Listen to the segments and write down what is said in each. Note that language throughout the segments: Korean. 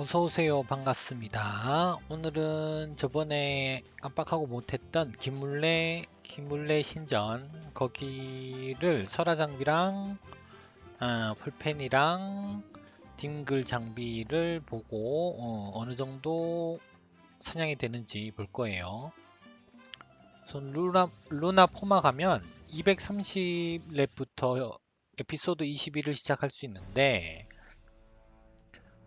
어서오세요. 반갑습니다. 오늘은 저번에 깜빡하고 못했던 김물레, 김물레 신전, 거기를 설화 장비랑, 아, 풀펜이랑, 딩글 장비를 보고, 어, 느 정도 사냥이 되는지 볼 거예요. 우선 루나, 루나 포마 가면 230랩부터 에피소드 21을 시작할 수 있는데,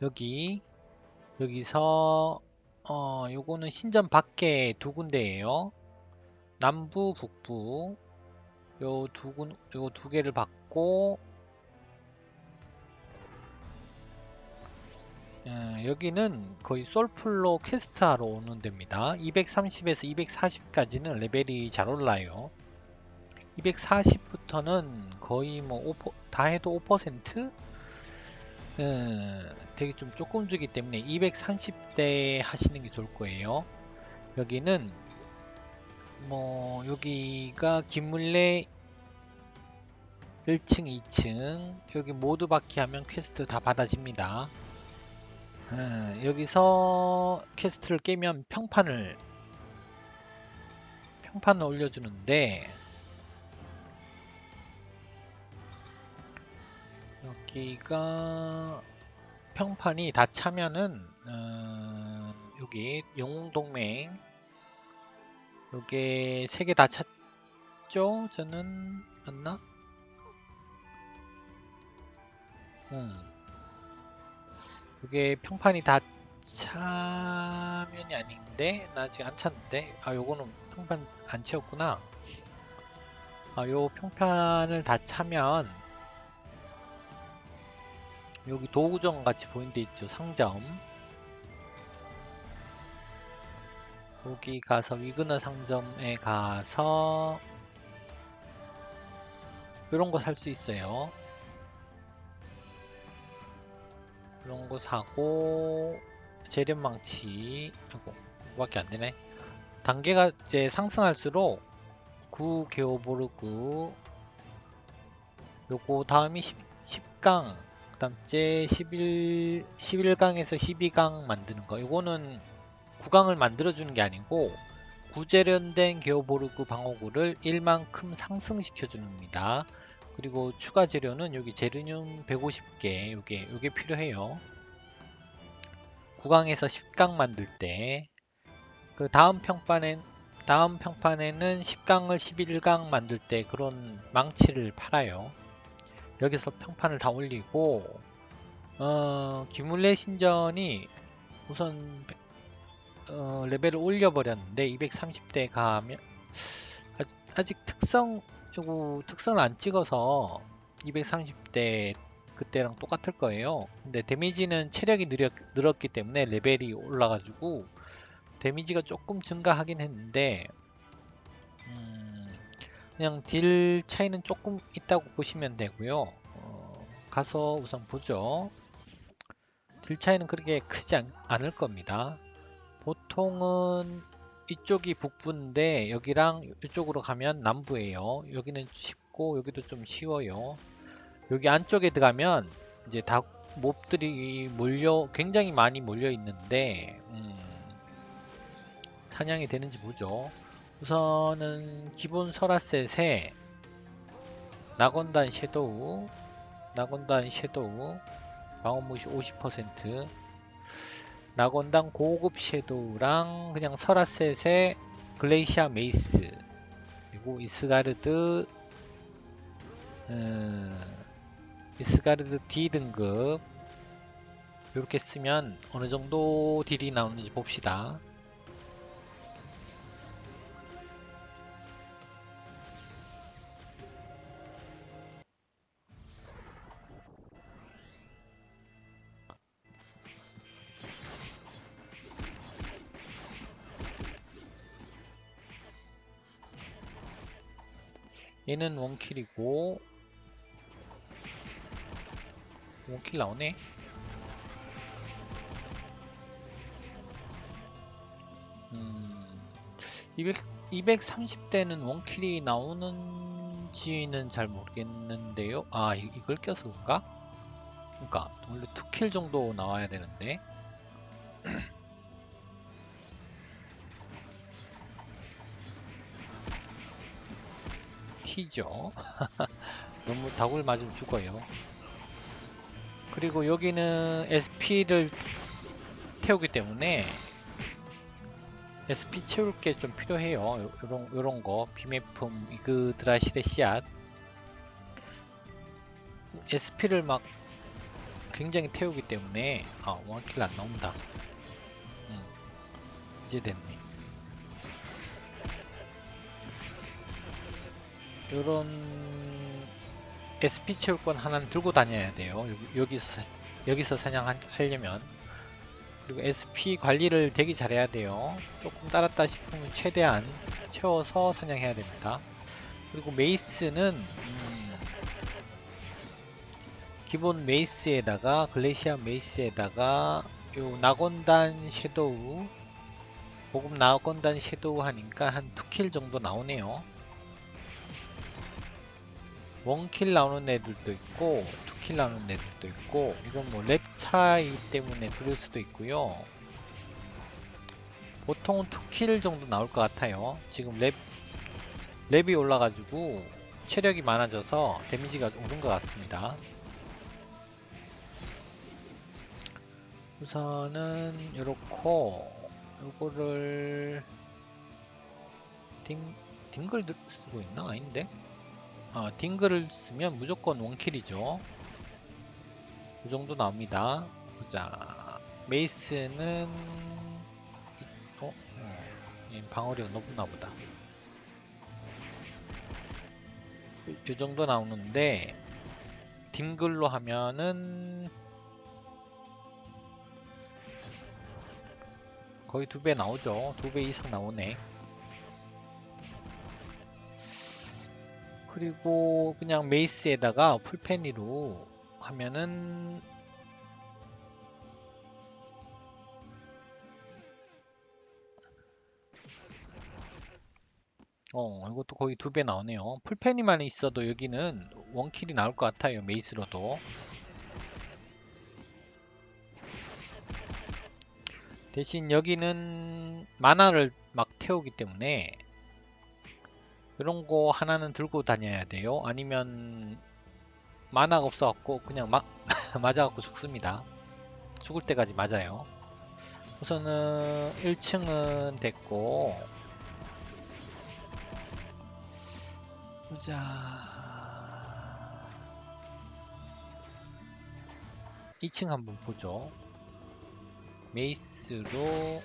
여기 여기서 어 요거는 신전 밖에 두 군데예요. 남부 북부 요 두 군 요거 두 개를 받고 예, 여기는 거의 솔플로 퀘스트 하러 오는 데입니다. 230에서 240까지는 레벨이 잘 올라요. 240부터는 거의 뭐 5%, 다 해도 5%? 음, 되게 좀 조금 주기 때문에 230대 하시는 게 좋을 거예요. 여기는 뭐 여기가 김물레 1층, 2층 여기 모두 받기 하면 퀘스트 다 받아집니다. 음, 여기서 퀘스트를 깨면 평판을 평판을 올려주는데 여기가 평판이 다 차면은 어, 여기 영웅동맹 요게 세 개 다 찼죠? 저는 맞나? 음. 요게 평판이 다 차면이 아닌데 나 지금 안 찼는데 아 요거는 평판 안 채웠구나 아 요 평판을 다 차면 여기 도구점 같이 보이는 데 있죠 상점 여기 가서 위그너 상점에 가서 이런 거 살 수 있어요. 이런 거 사고 재련망치 아이고 그거밖에 안 되네. 단계가 이제 상승할수록 9 게오보르그 요거 다음이 10, 10강 그 다음째 11, 11강에서 12강 만드는 거. 이거는 9강을 만들어주는 게 아니고 구재련된 게오보르그 방어구를 1만큼 상승시켜 줍니다. 그리고 추가 재료는 여기 제르늄 150개 요게 요게 필요해요. 9강에서 10강 만들 때. 그 다음 평판엔 다음 평판에는 10강을 11강 만들 때 그런 망치를 팔아요 여기서 평판을 다 올리고 어, 기물레 신전이 우선 어, 레벨을 올려버렸는데 230대 가면 아직, 특성 요거 특성을 안 찍어서 230대 그때랑 똑같을 거예요. 근데 데미지는 체력이 느렸, 늘었기 때문에 레벨이 올라가지고 데미지가 조금 증가하긴 했는데 음, 그냥 딜 차이는 조금 있다고 보시면 되고요. 어, 가서 우선 보죠. 딜 차이는 그렇게 크지 않, 않을 겁니다. 보통은 이쪽이 북부인데 여기랑 이쪽으로 가면 남부예요. 여기는 쉽고 여기도 좀 쉬워요. 여기 안쪽에 들어가면 이제 다 몹들이 몰려 굉장히 많이 몰려 있는데 음, 사냥이 되는지 보죠 우선은 기본 설화셋에 낙원단 섀도우. 낙원단 섀도우. 방어무시 50% 낙원단 고급 섀도우랑 그냥 설화셋에 글레이시아 메이스. 그리고 이스가르드 음, 이스가르드 D 등급. 이렇게 쓰면 어느 정도 딜이 나오는지 봅시다 얘는 원킬이고 원킬 나오네? 음, 200, 230대는 원킬이 나오는지는 잘 모르겠는데요. 아 이, 이걸 껴서 그런가? 그러니까 원래 2킬 정도 나와야 되는데 튀죠. 너무 다굴 맞으면 죽어요. 그리고 여기는 SP를 태우기 때문에 SP 채울 게 좀 필요해요. 요- 요런, 요런 거. 비매품, 이그 드라실의 씨앗. SP를 막 굉장히 태우기 때문에, 아, 원킬 안 나온다. 음, 이제 됐네. 요런 SP 채울권 하나는 들고 다녀야 돼요. 여기, 사- 여기서 사냥하려면. 그리고 SP 관리를 되게 잘해야 돼요. 조금 따랐다 싶으면 최대한 채워서 사냥해야 됩니다. 그리고 메이스는 음, 기본 메이스에다가 글레시아 메이스에다가 요 낙원단 섀도우 보급 낙원단 섀도우 하니까 한 2킬 정도 나오네요. 원킬 나오는 애들도 있고 투킬 나오는 애들도 있고 이건 뭐 랩 차이 때문에 그럴 수도 있고요 보통은 투킬 정도 나올 것 같아요 지금 랩 랩이 올라가지고 체력이 많아져서 데미지가 오른 것 같습니다 우선은 요렇고 요거를 딩, 딩글 쓰고 있나? 아닌데? 어, 딩글을 쓰면 무조건 원킬이죠. 그 정도 나옵니다. 보자. 메이스는 어? 어얘 방어력 높나 보다. 이- 이 정도 나오는데 딩글로 하면은 거의 두 배 나오죠. 두 배 이상 나오네. 그리고 그냥 메이스에다가 풀페니로 하면은 어 이것도 거의 두 배 나오네요. 풀페니만 있어도 여기는 원킬이 나올 것 같아요 메이스로도. 대신 여기는 마나를 막 태우기 때문에 이런 거 하나는 들고 다녀야 돼요. 아니면 만화가 없어갖고 그냥 막 맞아갖고 죽습니다. 죽을 때까지 맞아요. 우선은 1층은 됐고 보자 2층 한번 보죠. 메이스로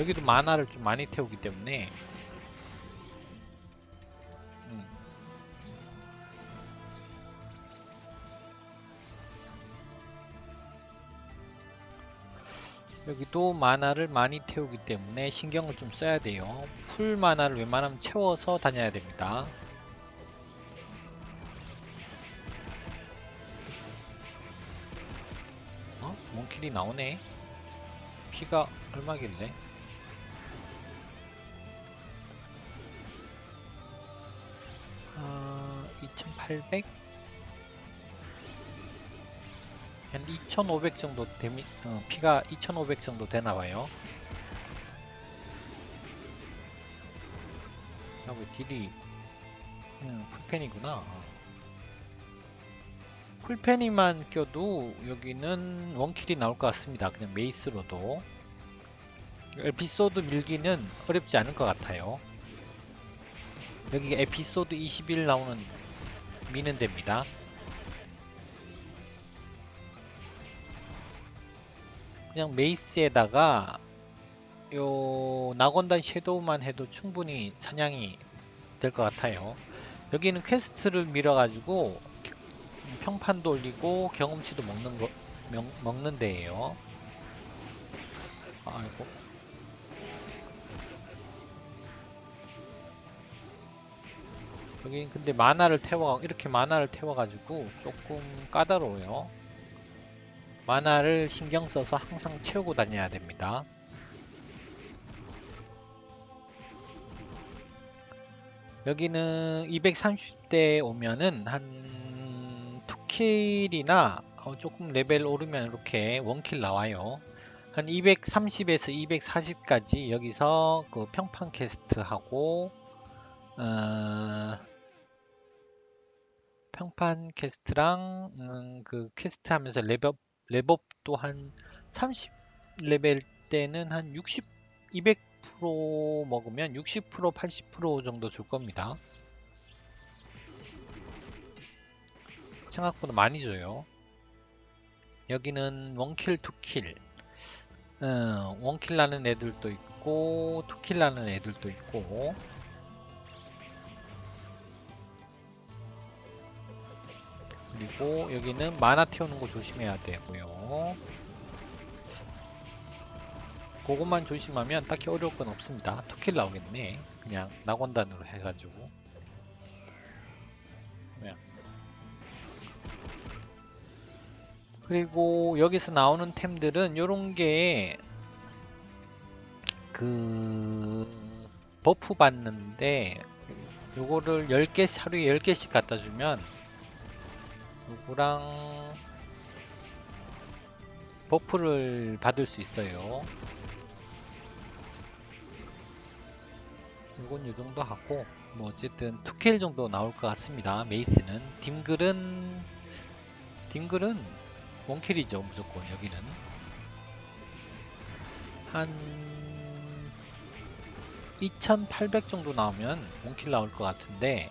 여기도 만화를 좀 많이 태우기 때문에 음. 여기도 만화를 많이 태우기 때문에 신경을 좀 써야 돼요. 풀 만화를 웬만하면 채워서 다녀야 됩니다. 어? 몽킬이 나오네. 피가 얼마길래? 2800? 한 2500 정도 데미, 어, 피가 2500 정도 되나봐요. 아, 왜 딜이, 음, 풀펜이구나. 어. 풀펜이만 껴도 여기는 원킬이 나올 것 같습니다. 그냥 메이스로도. 에피소드 밀기는 어렵지 않을 것 같아요. 여기 에피소드 21 나오는 미는 됩니다. 그냥 메이스에다가 요 낙원단 섀도우만 해도 충분히 사냥이 될 것 같아요. 여기는 퀘스트를 밀어가지고 평판도 올리고 경험치도 먹는 거 명- 먹는 데예요. 아이고. 여기 근데 만화를 태워 이렇게 만화를 태워가지고 조금 까다로워요. 만화를 신경 써서 항상 채우고 다녀야 됩니다. 여기는 230대 오면은 한 2킬이나 어, 조금 레벨 오르면 이렇게 원킬 나와요. 한 230에서 240까지 여기서 그 평판 캐스트 하고 어, 평판 캐스트랑 음, 그 캐스트 하면서 레벨 레벨도 한 30레벨 때는 한 60, 200% 먹으면 60% 80% 정도 줄 겁니다. 생각보다 많이 줘요. 여기는 원킬, 투킬. 어, 원킬 나는 애들도 있고, 투킬 나는 애들도 있고. 그리고 여기는 만화 태우는 거 조심해야 되고요. 그것만 조심하면 딱히 어려울 건 없습니다. 투킬 나오겠네. 그냥 낙원단으로 해가지고. 그리고 여기서 나오는 템들은 요런 게 그 버프 받는데 요거를 10개 하루에 10개씩 갖다 주면 요거랑 버프를 받을 수 있어요. 이건 이 정도 하고 뭐 어쨌든 2킬 정도 나올 것 같습니다. 메이스는 딤글은 딤글은 원킬이죠 무조건 여기는 한 2800 정도 나오면 원킬 나올 것 같은데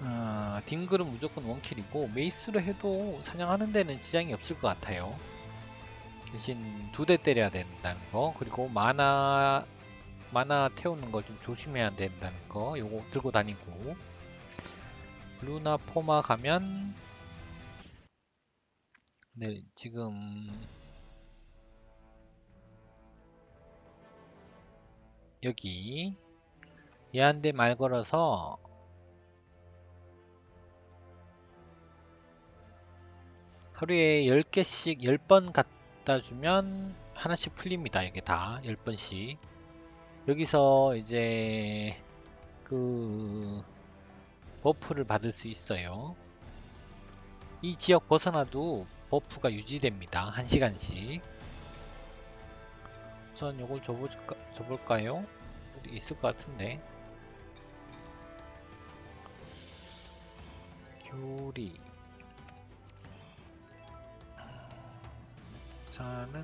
어, 딤글은 무조건 원킬이고 메이스로 해도 사냥하는 데는 지장이 없을 것 같아요. 대신 두 대 때려야 된다는 거 그리고 마나 마나 태우는 걸 좀 조심해야 된다는 거 요거 들고 다니고 루나 포마 가면 네 지금 여기 얘한테 말 걸어서 하루에 10개씩 10번 갖다 주면 하나씩 풀립니다. 이게 다 10번씩. 여기서 이제 그 버프를 받을 수 있어요. 이 지역 벗어나도 버프가 유지됩니다. 1시간씩. 우선 요걸 줘볼까, 줘볼까요? 어디 있을 것 같은데. 교리. 자는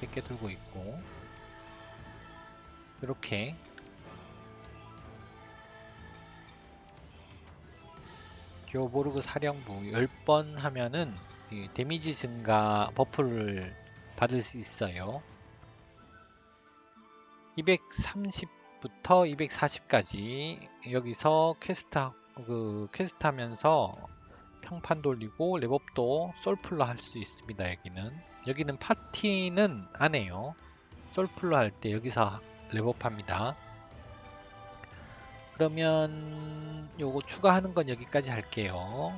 100개 들고 있고. 이렇게. 교보르그 사령부 10번 하면은 이 데미지 증가 버프를 받을 수 있어요. 230부터 240까지 여기서 퀘스트 하- 그 퀘스트 하면서 평판 돌리고 랩업도 솔플로 할 수 있습니다 여기는 여기는 파티는 안 해요. 솔플로 할 때 여기서 합니다. 그러면 요거 추가하는 건 여기까지 할게요